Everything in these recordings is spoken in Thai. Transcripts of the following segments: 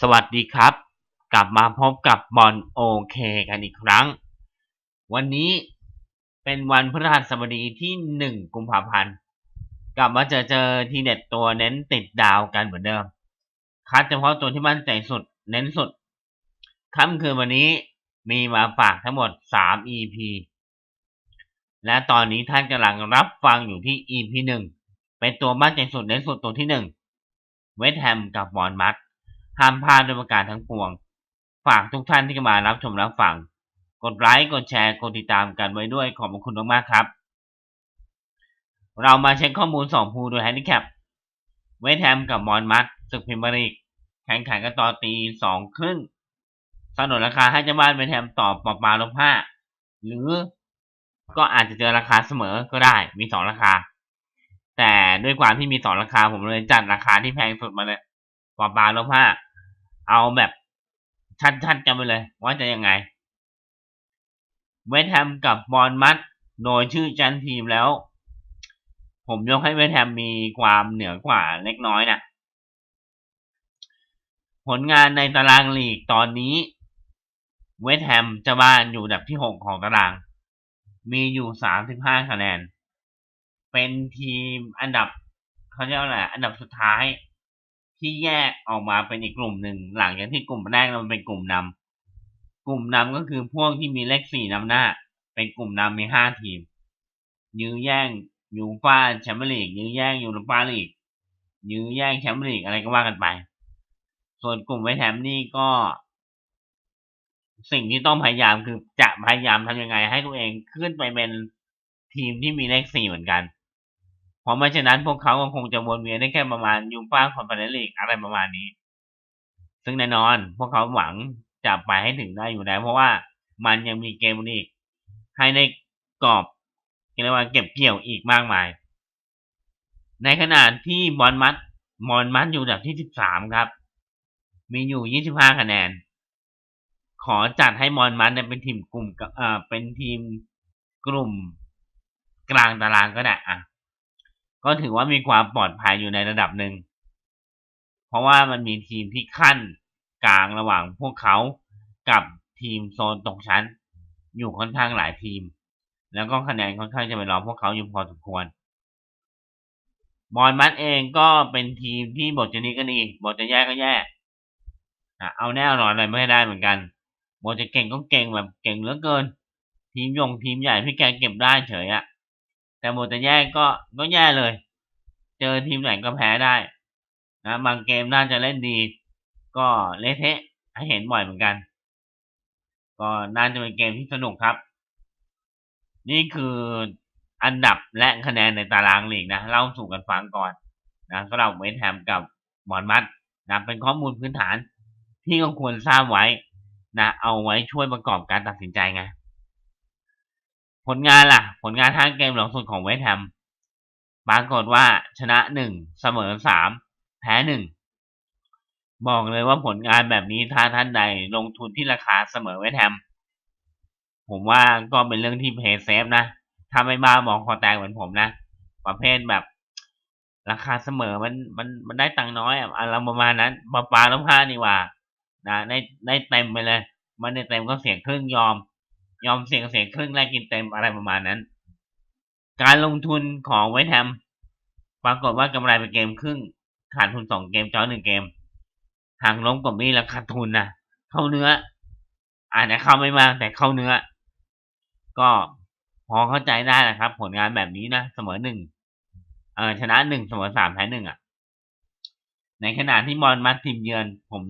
สวัสดีครับ กลับมาพบกับบอลโอเคกันอีกครั้ง วันนี้เป็นวันพฤหัสบดีที่หนึ่งกุมภาพันธ์ กลับมาเจอเจอทีเด็ดตัวเน้นติดดาวกันเหมือนเดิม คัดเฉพาะตัวที่มั่นใจสุดเน้นสุดค่ำคืนวันนี้มีมาฝากทั้งหมด 3 EP และตอนนี้ท่านกำลังรับฟังอยู่ที่ EP 1 เป็นตัวมั่นใจสุดเน้นสุดตัวที่ 1 เวสต์แฮมกับบอลมัด ห้ามพลาดด้วยประการทั้งปวง ฝากทุกท่านที่มารับชมรับฟัง กดไลค์ กดแชร์ กดติดตามกันไว้ด้วยขอบคุณมากๆครับ เรามาเช็คข้อมูล2ภูโดยแฮนดิแคป เวสแฮมกับบอลมัดศึกพรีเมียร์ลีกแข่งขันกันต่อตีสองครึ่งสนนราคาให้เจ้าบ้านเวสแฮมต่อปอบปาลบห้าหรือก็อาจจะเจอราคาเสมอก็ได้มีสองราคา แต่ด้วยความที่มีสองราคาผมเลยจัดราคาที่แพงสุดมาเลยปอบปาลบห้า เอาแบบชัดๆกันไปเลยว่าจะยังไง เวสแฮมกับบอลมัดโดยชื่อจันทีมแล้ว ผมยกให้เวสแฮมมีความเหนือกว่าเล็กน้อยนะผลงานในตารางลีกตอนนี้ เวสแฮมจะบ้านอยู่อันดับที่หกของตาราง มีอยู่สามสิบห้าคะแนน เป็นทีมอันดับเขาเรียกว่าอะไรอันดับสุดท้าย ที่แยกออกมาเป็นอีกกลุ่มหนึ่ง หลังจากที่กลุ่มแรกมันเป็นกลุ่มนำกลุ่มนำก็คือพวกที่มีเลขสี่นำหน้า เป็นกลุ่มนำมีห้าทีม ยื้อแย่งยูฟ่าแชมเปี้ยนลีกยื้อแย่งยูโรปาลีกยื้อแย่งแชมเปี้ยนลีกอะไรก็ว่ากันไป ส่วนกลุ่มเวแฮมนี่ก็ สิ่งที่ต้องพยายามคือจะพยายามทำยังไง ให้ตัวเองขึ้นไปเป็นทีมที่มีเลขสี่เหมือนกัน เพราะไม่ฉะนั้นพวกเขาก็คงจะวนเวียนได้แค่ประมาณยูฟ่าคอนเฟอเรนซ์ลีกอะไรประมาณนี้ ซึ่งแน่นอนพวกเขาหวังจะไปให้ถึงได้อยู่แล้วเพราะว่ามันยังมีเกมลีกให้ในกรอบเรียกว่าเก็บเกี่ยวอีกมากมาย ในขณะที่บอลมัดมอนมัดอยู่อันดับที่สิบสามครับ มีอยู่ยี่สิบห้าคะแนน ขอจัดให้มอนมัดเนี่ยเป็นทีมกลุ่มเอ่อเป็นทีมกลุ่มกลางตารางก็ได้อะ ก็ถือว่ามีความปลอดภัยอยู่ในระดับหนึ่ง เพราะว่ามันมีทีมที่ขั้นกลางระหว่างพวกเขากับทีมโซนตกชั้น อยู่ค่อนข้างหลายทีม แล้วก็คะแนนค่อนข้างจะไปรอพวกเขาอยู่พอสมควรบอลมัดเองก็เป็นทีมที่บทจะดีก็ดีบทจะแย่ก็แย่เอาแน่นอนอะไรไม่ได้เหมือนกันบทจะเก่งก็เก่งแบบเก่งเหลือเกิน ทีมยงทีมใหญ่พี่แกเก็บได้เฉยอะ แต่บทจะแย่ก็ก็แย่เลย เจอทีมไหนก็แพ้ได้นะบางเกมน่าจะเล่นดี ก็เละเทะให้เห็นบ่อยเหมือนกัน ก็น่าจะเป็นเกมที่สนุกครับ นี่คืออันดับและคะแนนในตารางลีกนะเล่าสู่กันฟังก่อนนะสำหรับเวสแฮมกับบอลมัดนะเป็นข้อมูลพื้นฐานที่ก็ควรทราบไว้นะเอาไว้ช่วยประกอบการตัดสินใจไง ผลงานล่ะ ผลงานทางเกมหลังสุดของเวสต์แฮมปรากฏว่าชนะหนึ่งเสมอสามแพ้หนึ่งบอกเลยว่าผลงานแบบนี้ถ้าท่านใดลงทุนที่ราคาเสมอเวสต์แฮมผมว่าก็เป็นเรื่องที่เพย์เซฟนะถ้าไม่บ้ามองคอแตกเหมือนผมนะ ประเภทแบบ ราคาเสมอมันมันมันได้ตังค์น้อยอะอะไรประมาณนั้นปลาปลาล้ผ้านี่ว่านะได้ได้เต็มไปเลย มันได้เต็มก็เสียครึ่งยอม ยอมเสี่ยงเสียครึ่งแลกกินเต็มอะไรประมาณนั้น การลงทุนของเวสต์แฮมปรากฏว่ากำไรไปเกมครึ่ง ขาดทุนสองเกมจอหนึ่งเกมหางล้มกว่านี้แล้วขาดทุนนะเข้าเนื้ออาจจะเข้าไม่มากแต่เข้าเนื้อ ก็พอเข้าใจได้นะครับ ผลงานแบบนี้นะเสมอหนึ่งเออชนะหนึ่งเสมอสามแพ้หนึ่งอะ ในขณะที่บอลมัดทีมเยือน ผม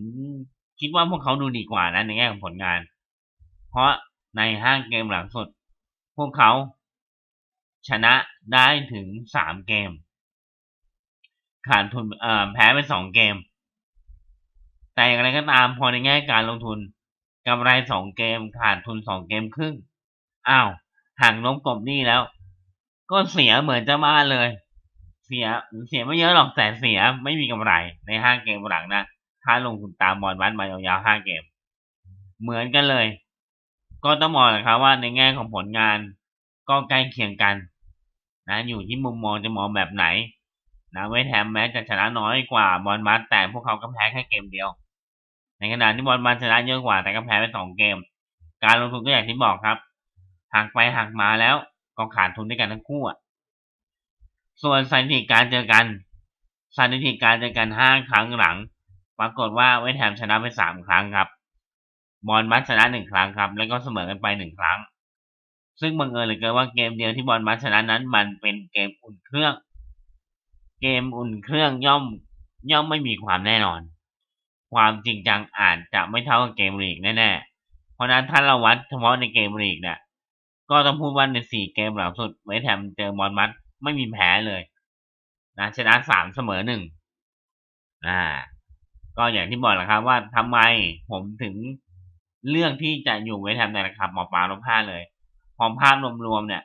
คิดว่าพวกเขาดูดีกว่านะในแง่ของผลงาน เพราะ ในห้างเกมหลังสุด พวกเขาชนะได้ถึงสามเกม ขาดทุนแพ้ไปสองเกม แต่อย่างไรก็ตามพอในแง่การลงทุนกำไรสองเกม ขาดทุนสองเกมครึ่งอ้าวห่างล้มกบนี่แล้ว ก็เสียเหมือนจ้าบ้านเลย เสียเสียไม่เยอะหรอกแต่เสียไม่มีกำไรในห้าเกมหลังนะถ้าลงทุนตามบอลวัดมายาวๆห้าเกม เหมือนกันเลย ก็ต้องมองนะครับว่าในแง่ของผลงานก็ใกล้เคียงกันนะอยู่ที่มุมมองจะมองแบบไหนนะเวทแฮมแม้จะชนะน้อยกว่าบอลมัดแต่พวกเขาก็แพ้แค่เกมเดียว ในขณะที่บอลมันชนะเยอะกว่าแต่ก็แพ้ไปสองเกม การลงทุนก็อย่างที่บอกครับหักไปหักมาแล้วก็ขาดทุนด้วยกันทั้งคู่ส่วนสถิติการเจอกันสถิติการเจอกันห้าครั้งหลัง ปรากฏว่าเวสต์แฮมชนะไปสามครั้งครับ บอลมัดชนะหนึ่งครั้งครับ แล้วก็เสมอกันไปหนึ่งครั้ง ซึ่งบังเอิญเหลือเกินว่าเกมเดียวที่บอลมัดชนะนั้น มันเป็นเกมอุ่นเครื่อง เกมอุ่นเครื่องย่อมย่อมไม่มีความแน่นอน ความจริงจังอาจจะไม่เท่ากับเกมลีกแน่ๆ เพราะนั้นถ้าเราวัดเฉพาะในเกมลีกเนี่ยก็ต้องพูดว่าในสี่เกมหลังสุดเวสแฮมเจอบอลมัดไม่มีแพ้เลยนะชนะสามเสมอหนึ่งอ่า ก็อย่างที่บอกแหละครับว่าทำไมผมถึง เลือกที่จะอยู่เวสต์แฮมในราคาหมอปลาลบห้าเลยพอภาพรวมๆเนี่ย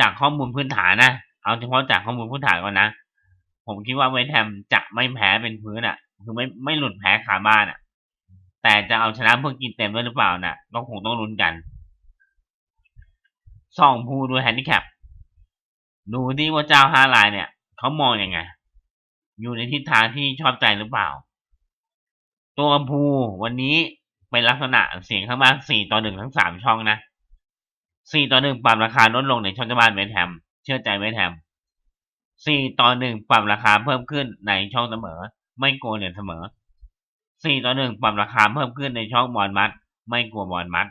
จากข้อมูลพื้นฐานนะเอาเฉพาะจากข้อมูลพื้นฐานก่อนนะผมคิดว่าเวสต์แฮมจะไม่แพ้เป็นพื้นอะ คือไม่ไม่หลุดแพ้ขาบ้านอะ แต่จะเอาชนะเพื่อกินเต็มด้วยหรือเปล่าน่ะก็คงต้องลุ้นกันสองภูดูแฮนดิแคปดูที่ว่าเจ้าห้าลายเนี่ยเขามองอยังไง อยู่ในทิศทางที่ชอบใจหรือเปล่า ตัวภูวันนี้ เป็นลักษณะเสียงข้างมากสี่ต่อหนึ่งทั้งสามช่องนะสี่ต่อหนึ่งปรับราคาลดลงในช่องเจ้าบ้านเวสต์แฮมเชื่อใจเวสต์แฮมสี่ต่อหนึ่งปรับราคาเพิ่มขึ้นในช่องเสมอ ไม่กลัวเหรียญเสมอสี่ต่อหนึ่งปรับราคาเพิ่มขึ้นในช่องบอลมัด ไม่กลัวบอลมัด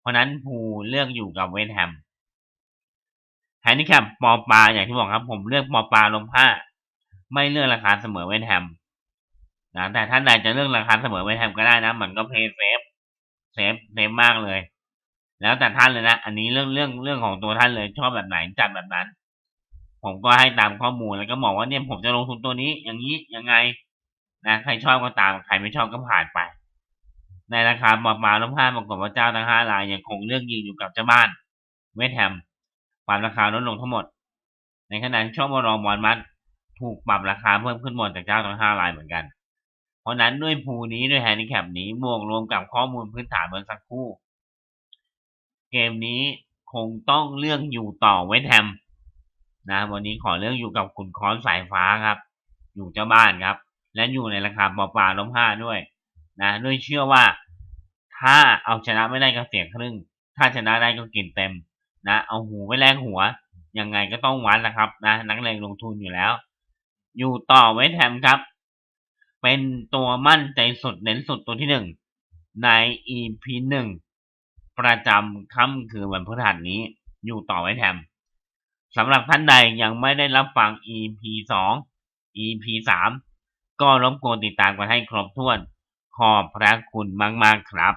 เพราะนั้นภูเลือกอยู่กับเวสต์แฮมแฮนดิแคปปอปลาอย่างที่บอกครับ ผมเลือกปอปลาลงห้า ไม่เลือกราคาเสมอเวสต์แฮมนะแต่ท่านใดจะเลือกราคาเสมอเวสต์แฮมก็ได้นะ มันก็เพย์เซฟ เซฟเซฟมากเลย แล้วแต่ท่านเลยนะอันนี้เรื่องเรื่องเรื่องของตัวท่านเลยชอบแบบไหนจัดแบบนั้น ผมก็ให้ตามข้อมูลแล้วก็บอกว่าเนี่ยผมจะลงทุนตัวนี้ อย่างนี้ยังไงนะใครชอบก็ตามใครไม่ชอบก็ผ่านไป ในราคาปอปลาลบห้าปรากฏว่าเจ้าทั้งห้ารายยังคงเลือกยืนอยู่กับเจ้าบ้านเวสต์แฮมปรับราคาลดลงทั้งหมด ในขณะช่องบอลมอนมัดถูกปรับราคาเพิ่มขึ้นหมดจากเจ้าทั้งห้ารายเหมือนกัน เพราะนั้นด้วยภูนี้ด้วยแฮนดิแคปนี้บวกรวมกับข้อมูลพื้นฐานเมื่อสักครู่ เกมนี้คงต้องเลือกอยู่ต่อเวสต์แฮมนะวันนี้ขอเลือกอยู่กับขุนค้อนสายฟ้าครับ อยู่เจ้าบ้านครับ และอยู่ในราคาปอปลาล้มห้าด้วยนะด้วยเชื่อว่าถ้าเอาชนะไม่ได้ก็เสียครึ่ง ถ้าชนะได้ก็กินเต็มนะเอาหูไปแลกหัวยังไงก็ต้องวัดนะครับนะนักเลงลงทุนอยู่แล้ว อยู่ต่อเวสแฮมครับ เป็นตัวมั่นใจสุดเน้นสุดตัวที่หนึ่งใน EP หนึ่งประจำค่ำคือวันพฤหัสนี้อยู่ต่อไว้แถมสำหรับท่านใดยังไม่ได้รับฟัง EP สอง EP สามก็รบกวนติดตามกันให้ครบถ้วน ขอบพระคุณมาก ๆ ครับ